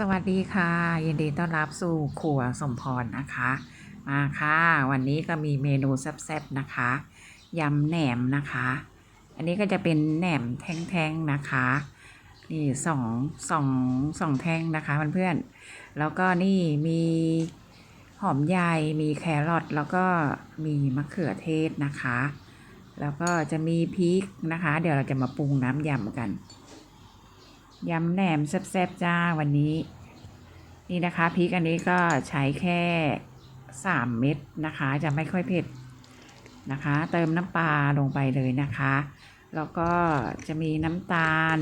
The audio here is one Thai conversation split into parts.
สวัสดีค่ะยินดีต้อนรับสู่ครัวสมพรนะคะ มาค่ะ วันนี้ก็มีเมนูแซ่บๆนะคะยำแหนมนะคะ อันนี้ก็จะเป็นแหนมแท่งๆนะคะนี่สองสองสองแท่งนะคะเพื่อนๆแล้วก็นี่มีหอมใหญ่มีแครอทแล้วก็มีมะเขือเทศนะคะ แล้วก็จะมีพริกนะคะ เดี๋ยวเราจะมาปรุงน้ำยำกัน ยำแหนมแซ่บๆจ้าวันนี้ นี่นะคะพริกอันนี้ก็ใช้แค่สามเม็ดนะคะ จะไม่ค่อยเผ็ดนะคะ เติมน้ำปลาลงไปเลยนะคะ แล้วก็จะมีน้ำตาล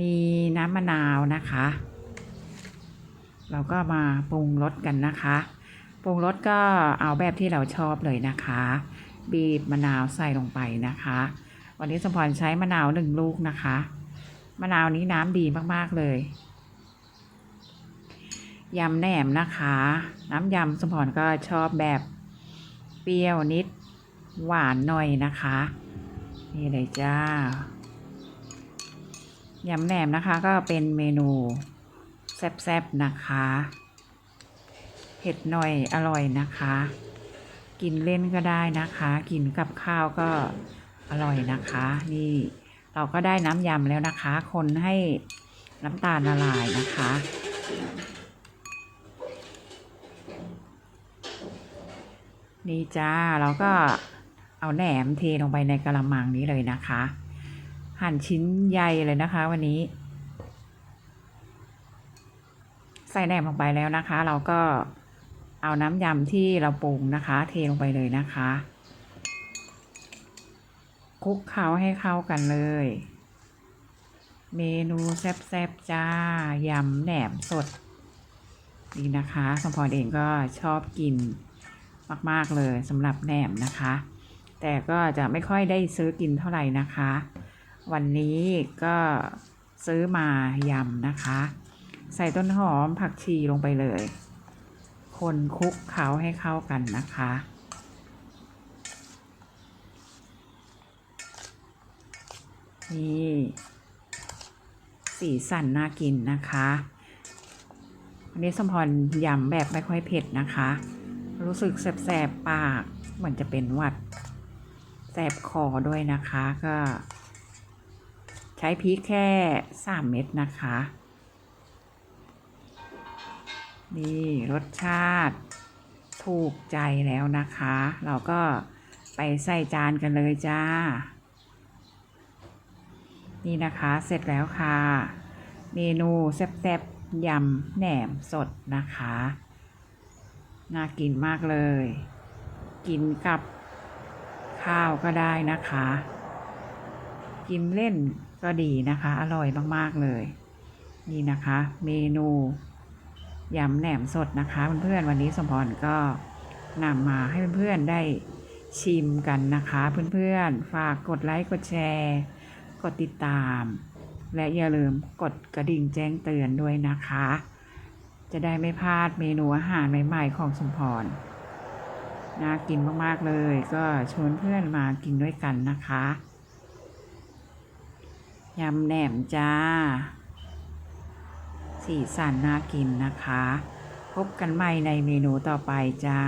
มีน้ำมะนาวนะคะ เราก็มาปรุงรสกันนะคะปรุงรสก็เอาแบบที่เราชอบเลยนะคะ บีบมะนาวใส่ลงไปนะคะ วันนี้สมพรใช้มะนาวหนึ่งลูกนะคะ มะนาวนี้น้ำดีมากๆเลยยำแหนมนะคะ น้ำยำสมพรก็ชอบแบบเปรี้ยวนิดหวานหน่อยนะคะ นี่เลยจ้ายำแหนมนะคะก็เป็นเมนูแซ่บๆนะคะ เผ็ดหน่อยอร่อยนะคะ กินเล่นก็ได้นะคะ กินกับข้าวก็อร่อยนะคะ นี่ เราก็ได้น้ำยำแล้วนะคะ คนให้น้ำตาลละลายนะคะ นี่จ้าเราก็เอาแหนมเทลงไปในกระมังนี้เลยนะคะ หั่นชิ้นใหญ่เลยนะคะวันนี้ ใส่แหนมลงไปแล้วนะคะ เราก็เอาน้ำยำที่เราปรุงนะคะ เทลงไปเลยนะคะ คลุกเคล้าให้เข้ากันเลย เมนูแซ่บๆจ้ายำแหนมสดนี่นะคะสมพรเองก็ชอบกินมากๆเลยสำหรับแหนมนะคะ แต่ก็จะไม่ค่อยได้ซื้อกินเท่าไหร่นะคะ วันนี้ก็ซื้อมายำนะคะ ใส่ต้นหอมผักชีลงไปเลย คนคลุกเคล้าให้เข้ากันนะคะ นี่สีสันน่ากินนะคะวันนี้สมพรยำแบบไม่ค่อยเผ็ดนะคะ รู้สึกแสบๆปากเหมือนจะเป็นหวัดแสบคอด้วยนะคะก็ ใช้พริกแค่สามเม็ดนะคะ นี่รสชาติถูกใจแล้วนะคะ เราก็ไปใส่จานกันเลยจ้า นี่นะคะเสร็จแล้วค่ะ เมนูแซ่บๆยำแหนมสดนะคะ น่ากินมากเลย กินกับข้าวก็ได้นะคะ กินเล่นก็ดีนะคะ อร่อยมากๆเลย นี่นะคะ เมนูยำแหนมสดนะคะเพื่อนๆวันนี้สมพรก็นำมาให้เพื่อนๆได้ชิมกันนะคะ เพื่อนๆ ฝากกดไลค์ กดแชร์ กดติดตาม และอย่าลืมกดกระดิ่งแจ้งเตือนด้วยนะคะ จะได้ไม่พลาดเมนูอาหารใหม่ๆของสมพรน่ากินมากๆเลยก็ชวนเพื่อนมากินด้วยกันนะคะยำแหนมจ้า สีสันน่ากินนะคะ พบกันใหม่ในเมนูต่อไปจ้า